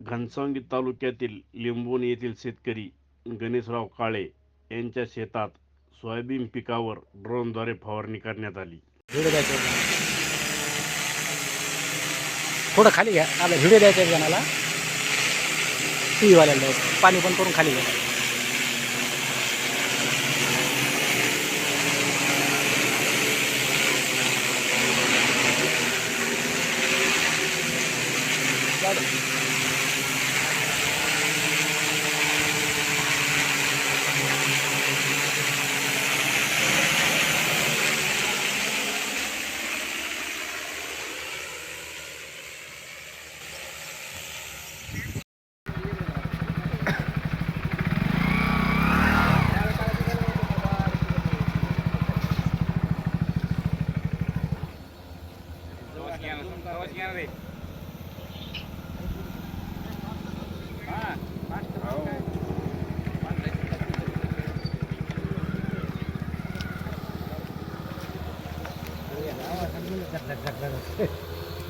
घनसावंगी तालुक्यातील लिंबोणी येथील शेतकरी गणेशराव काळे यांच्या शेतात सोयाबीन पिकावर ड्रोनद्वारे फवारणी करण्यात आली. व्हिडिओ द्यायचा थोडं खाली घ्या. आलं व्हिडिओ द्यायचा आहे जणाला टी व्हीवाल्याला द्यायचं. पाणी पण करून खाली घ्या.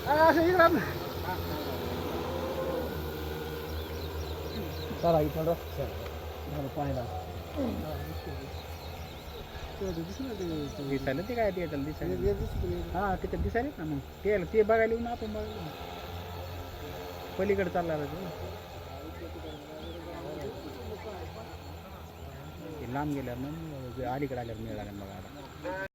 Ah, sehiram. Tara, gitu loh. Jangan lupa ya. दिसायला ते काय ते दिसायला? हा तिकडे दिसायला ना मग. ते ते बघायला येऊन आपण बघायला पलीकडे चालला ते. लांब गेल्यावर मग अलीकडे आल्यावर मिळाला बघायला.